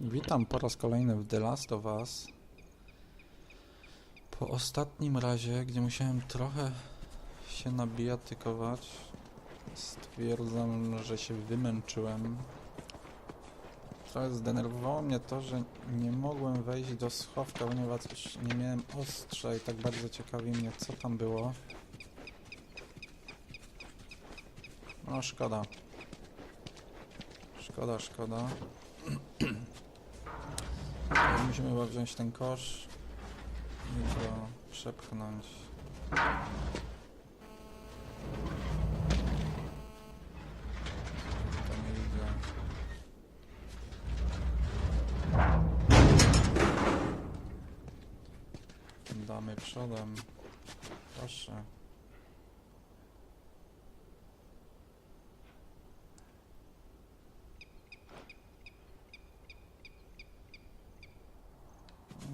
Witam po raz kolejny w The Last of Us. Po ostatnim razie, gdzie musiałem trochę się nabijatykować, stwierdzam, że się wymęczyłem. Trochę zdenerwowało mnie to, że nie mogłem wejść do schowka, ponieważ nie miałem ostrza i tak bardzo ciekawi mnie, co tam było. No szkoda. Szkoda, szkoda. Musimy chyba wziąć ten kosz i go przepchnąć. To nie. Damy przodem. Proszę.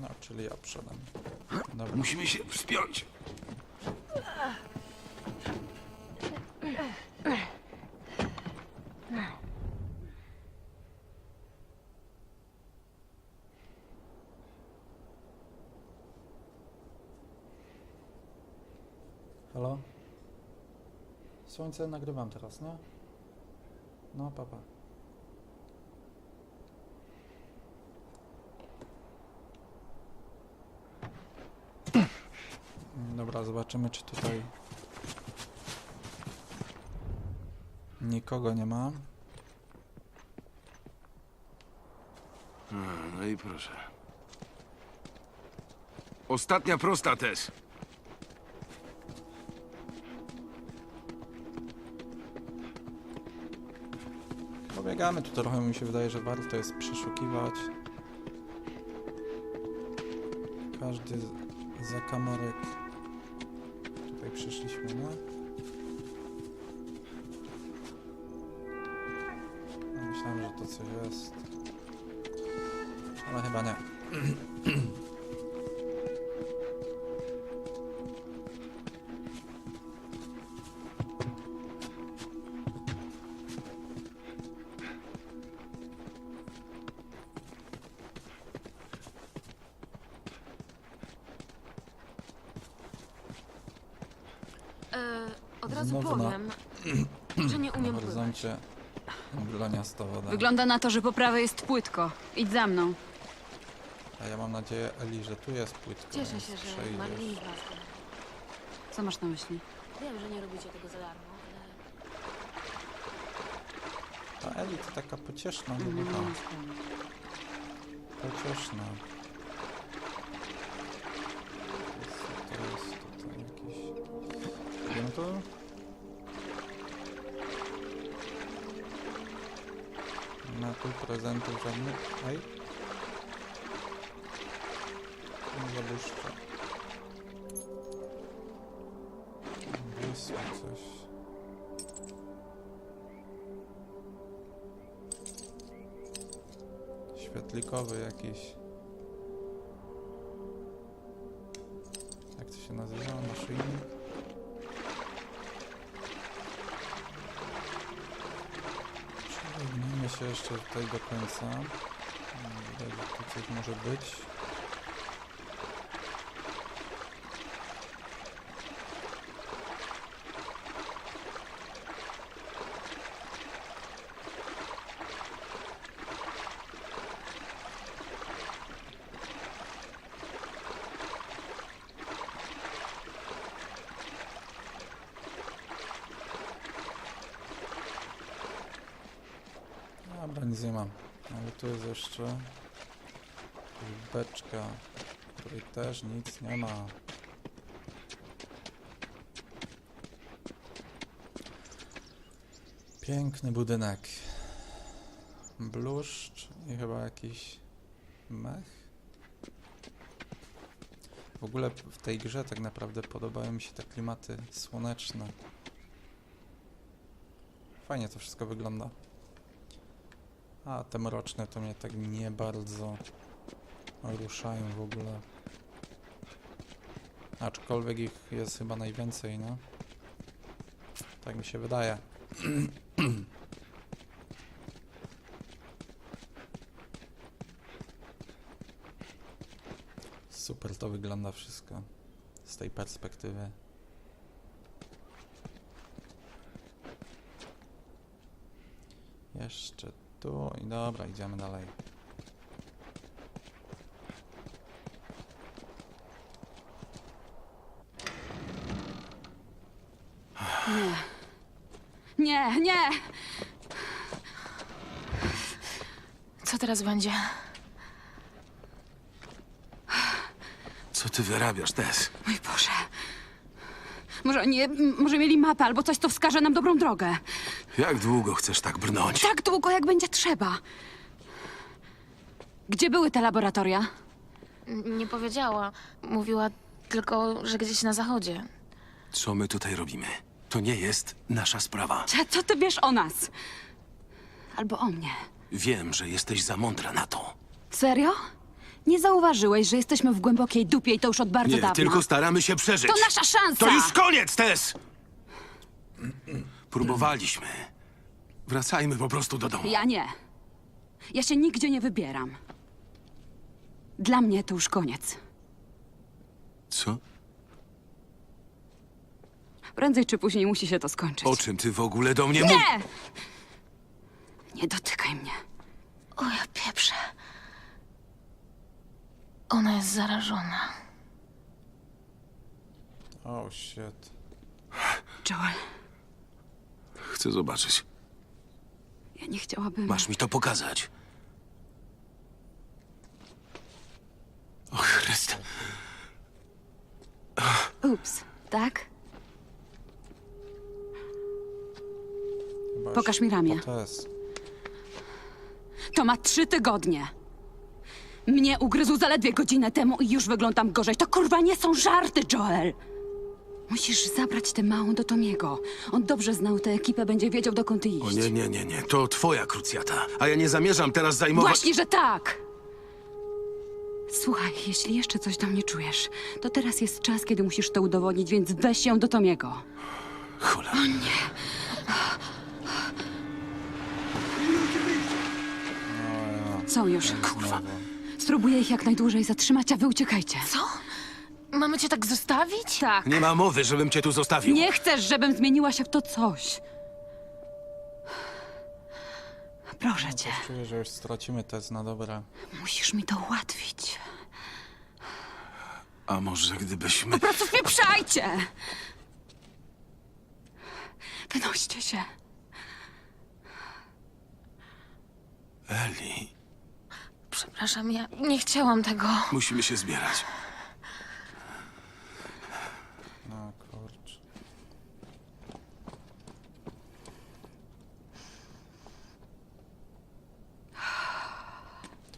No, czyli ja. Dobra. Musimy się wspiąć. Halo? Słońce nagrywam teraz, nie? No, papa. Dobra, zobaczymy, czy tutaj nikogo nie ma. A, no i proszę. Ostatnia prosta też. Pobiegamy tu trochę, mi się wydaje, że warto jest przeszukiwać. Każdy z- zakamarek. Tutaj przyszliśmy, no. No, Myślałem, że to coś jest. Ale chyba nie. że nie Na umiem pływać. horyzoncie gloniasta woda. Wygląda na to, że po prawej jest płytko. Idź za mną. A ja mam nadzieję, Eli, że tu jest płytka. Cieszę więc się, że przejdziesz. Marlin wlazła. Co masz na myśli? Wiem, że nie robicie tego za darmo, ale Ta Eli to taka pocieszna kobieta. nie sprawdzę. Pocieszna. Co to jest tutaj jakieś... Wiem to? Tu prezentów żadnych. Ej. Nie zabuszcza. Wysła coś. Świetlikowy jakiś. Jeszcze tutaj do końca. Mm, Widać, tu coś może być. Dobra, nic nie mam. Ale tu jest jeszcze beczka, której też nic nie ma. Piękny budynek. Bluszcz i chyba jakiś mech. W ogóle w tej grze tak naprawdę podobają mi się te klimaty słoneczne. Fajnie to wszystko wygląda. A te mroczne to mnie tak nie bardzo ruszają w ogóle. Aczkolwiek ich jest chyba najwięcej, no. Tak mi się wydaje. Super to wygląda wszystko z tej perspektywy. Jeszcze tu i dobra, idziemy dalej. Nie, nie! Co teraz będzie? Co ty wyrabiasz, Tess? Mój Boże. Może oni, m- może mieli mapę albo coś, co wskaże nam dobrą drogę. Jak długo chcesz tak brnąć? Tak długo, jak będzie trzeba. Gdzie były te laboratoria? Nie powiedziała. Mówiła tylko, że gdzieś na zachodzie. Co my tutaj robimy? To nie jest nasza sprawa. Cze- Co ty wiesz o nas? Albo o mnie. Wiem, że jesteś za mądra na to. Serio? Nie zauważyłeś, że jesteśmy w głębokiej dupie i to już od bardzo Nie, dawna. tylko staramy się przeżyć. To nasza szansa! To już koniec, Tess! Próbowaliśmy. Wracajmy po prostu do domu. Ja nie. Ja się nigdzie nie wybieram. Dla mnie to już koniec. Co? Prędzej czy później musi się to skończyć. O czym ty w ogóle do mnie mówisz? Nie! Nie dotykaj mnie. O ja pieprzę. Ona jest zarażona. Oh shit. Joel, Chcę zobaczyć. ja nie chciałabym... Masz mi to pokazać. O Chryste. Ups, tak? Chyba Pokaż mi ramię. po test. To ma trzy tygodnie. Mnie ugryzł zaledwie godzinę temu i już wyglądam gorzej. To kurwa nie są żarty, Joel! Musisz zabrać tę małą do Tomiego. On dobrze znał tę ekipę, będzie wiedział, dokąd iść. O nie, nie, nie, nie. To twoja krucjata. A ja nie zamierzam teraz zajmować... Właśnie, że tak! Słuchaj, jeśli jeszcze coś do mnie czujesz, to teraz jest czas, kiedy musisz to udowodnić, więc weź ją do Tomiego. Cholera. Są już. Kurwa. Spróbuję ich jak najdłużej zatrzymać, a wy uciekajcie. Co? Mamy cię tak zostawić? Tak. Nie ma mowy, żebym cię tu zostawił. Nie chcesz, żebym zmieniła się w to coś. Proszę cię, Czuję, że już stracimy test na dobre. musisz mi to ułatwić. A może gdybyśmy... Po prostu wpieprzajcie! Wynoście się. Eli, Przepraszam, ja nie chciałam tego. musimy się zbierać. No kurcz.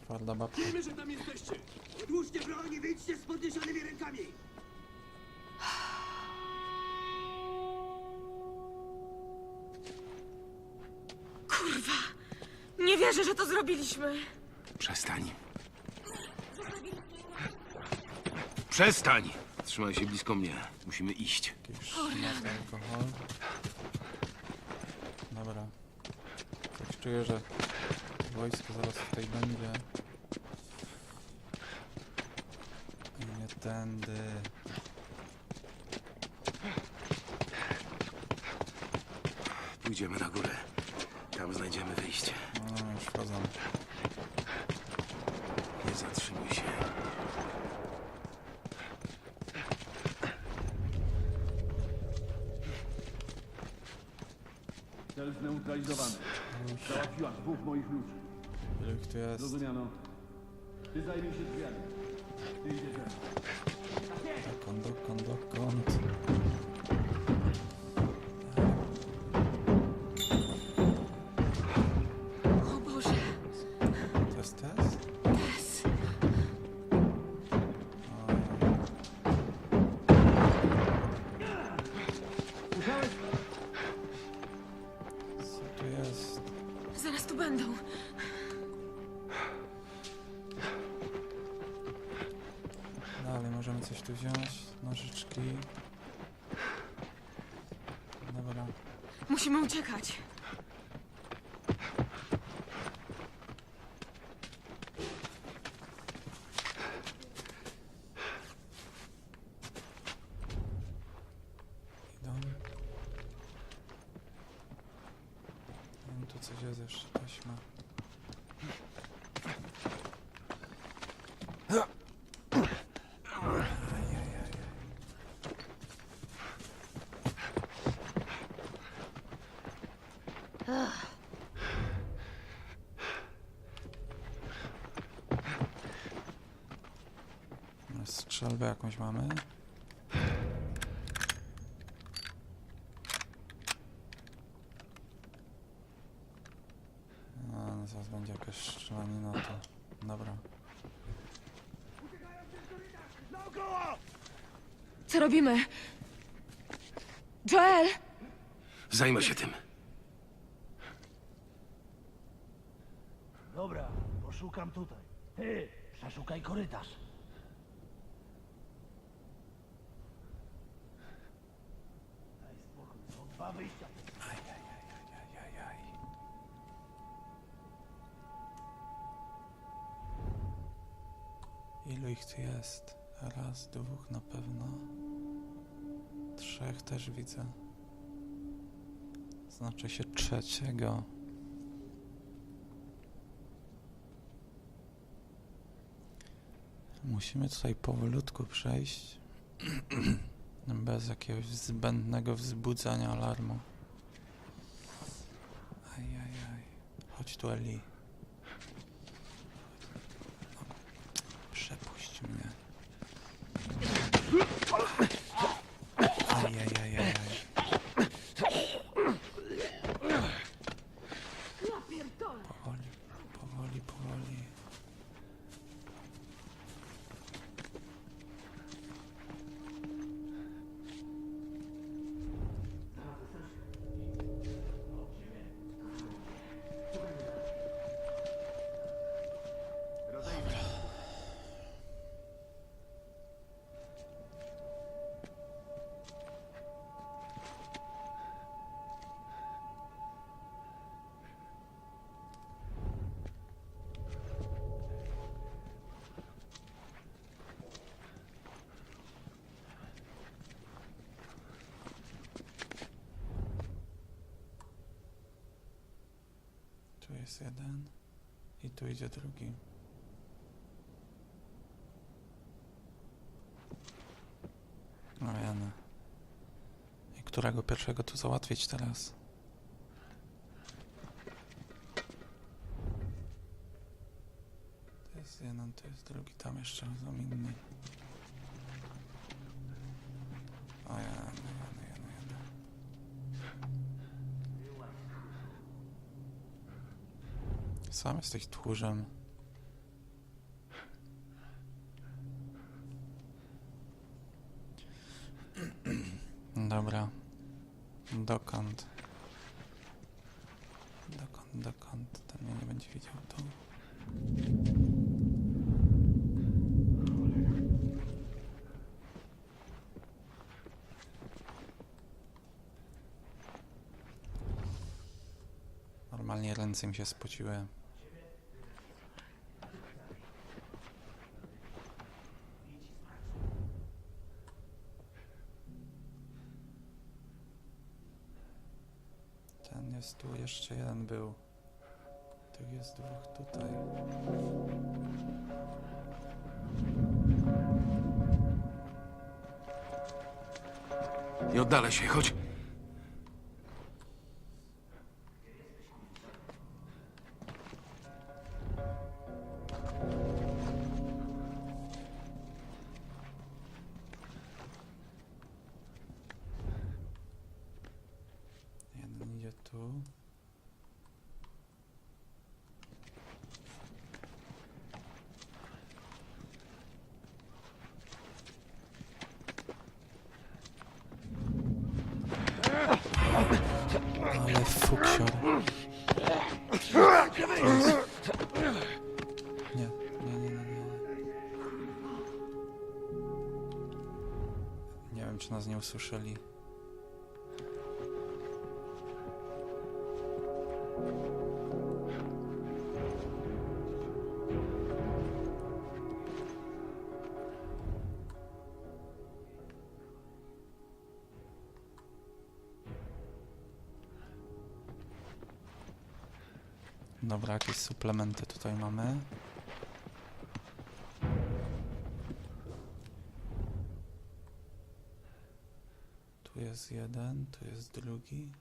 Twarda babka. Wiemy, że tam jesteście! Odłóżcie broń i wyjdźcie z podniesionymi rękami! Nie wierzę, że to zrobiliśmy. Przestań. Przestań! Trzymaj się blisko mnie. Musimy iść. Jakiś alkohol. Dobra. Tak czuję, że wojsko zaraz tutaj będzie. Nie tędy. Pójdziemy na górę. Tam znajdziemy wyjście. No, już wchodzą. Nie zatrzymuj się. Cel zneutralizowany. Załatwiłam dwóch moich ludzi. Tu jest? Zrozumiano. Ty zajmij się drzwiami. Ty idziesz Musimy uciekać. Idą. Tam. Strzelbę jakąś mamy. A, no zaraz będzie jakaś strzelanina, to dobra. Co robimy? Joel! Zajmę się tym. Dobra, poszukam tutaj. Ty, przeszukaj korytarz. Dwa wyjścia. Ilu ich tu jest? Raz, dwóch na pewno. Trzech też widzę. Znaczy się trzeciego. Musimy tutaj powolutku przejść. Bez jakiegoś zbędnego wzbudzania alarmu. Ajajaj. Chodź tu, Eli. Przepuść mnie. Jest jeden i tu idzie drugi. No jany. I którego pierwszego tu załatwić teraz? To jest jeden, to jest drugi, tam jeszcze są inni. Sam jesteś tchórzem. Dobra. Dokąd? Dokąd, dokąd? Ten mnie nie będzie widział tu. Normalnie ręce mi się spociły. Jest tu, jeszcze jeden był. Tych jest dwóch tutaj. Nie oddalaj się, chodź. wiem, czy nas nie usłyszeli. Dobra, jakieś suplementy tutaj mamy. Jeden, tu jest drugi.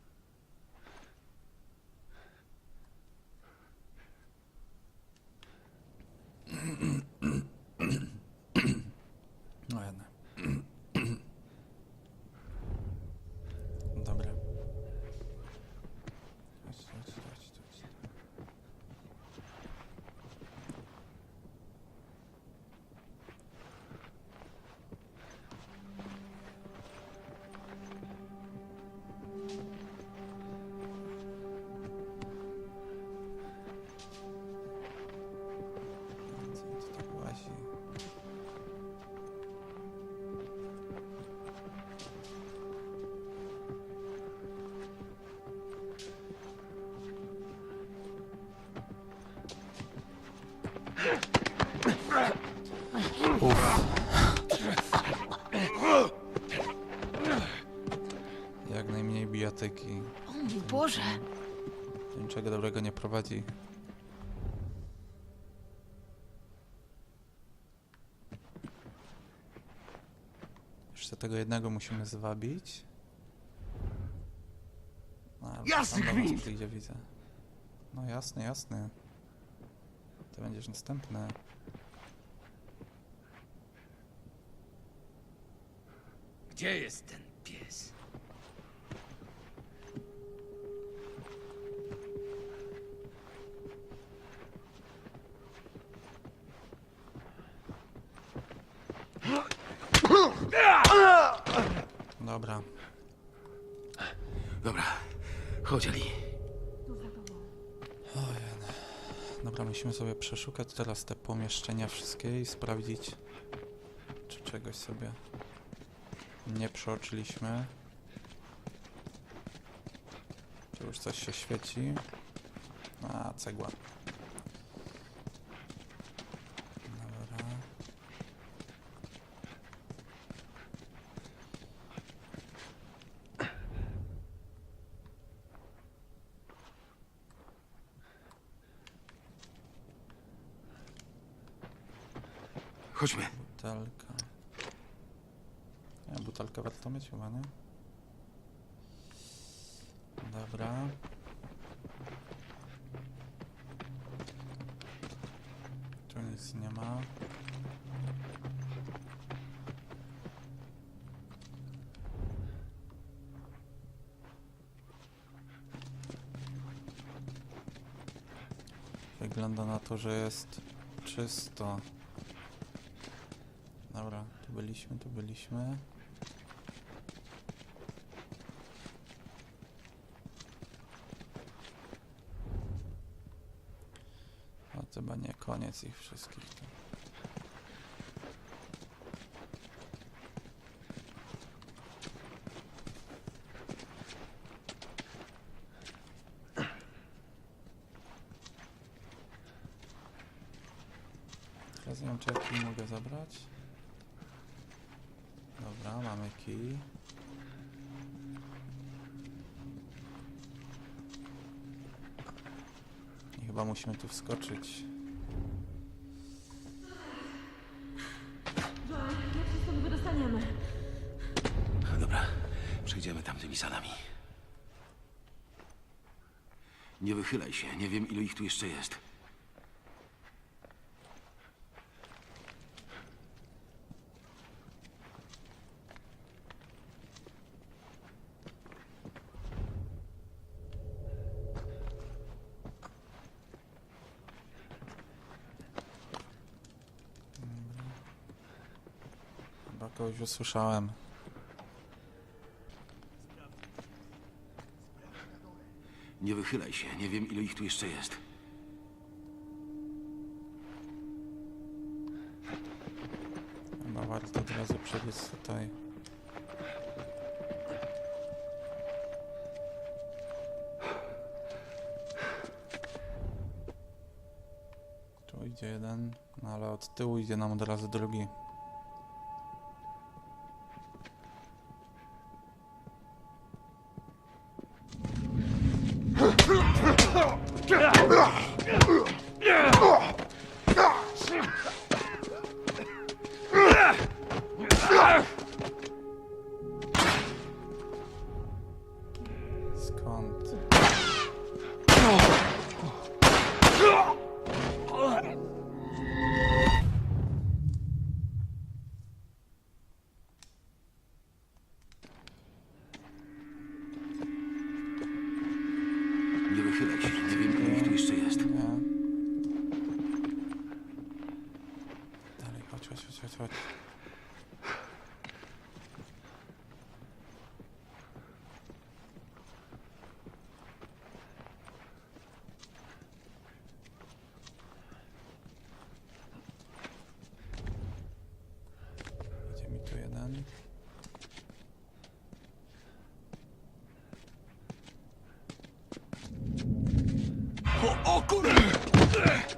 Jak najmniej bijatyki. O mój Boże! Do niczego dobrego nie prowadzi. Jeszcze tego jednego musimy zwabić. No, ale Jasny on do nas gwint! przyjdzie, widzę. No jasny, jasny. Ty będziesz następny. Gdzie jest ten pies? Dobra. Dobra, chodź Ali. Dobra, musimy sobie przeszukać teraz te pomieszczenia wszystkie i sprawdzić, czy czegoś sobie nie przeoczyliśmy. Czy już coś się świeci? A, cegła. Dobra. Chodźmy. Butelka. Nie, butelkę warto mieć chyba, nie? Dobra. Tu nic nie ma. Wygląda na to, że jest czysto. Dobra, tu byliśmy, tu byliśmy. No to chyba nie koniec ich wszystkich. tu. Teraz nie wiem, czy ja kij mogę zabrać. Dobra, mamy kij. I chyba musimy tu wskoczyć. Dobra, przejdziemy tamtymi salami. Nie wychylaj się, nie wiem ilu ich tu jeszcze jest. Chyba kogoś usłyszałem. Nie wychylaj się, nie wiem ilu ich tu jeszcze jest. Chyba warto od razu przebiec tutaj. Tu idzie jeden, no ale od tyłu idzie nam od razu drugi. O, o kurde!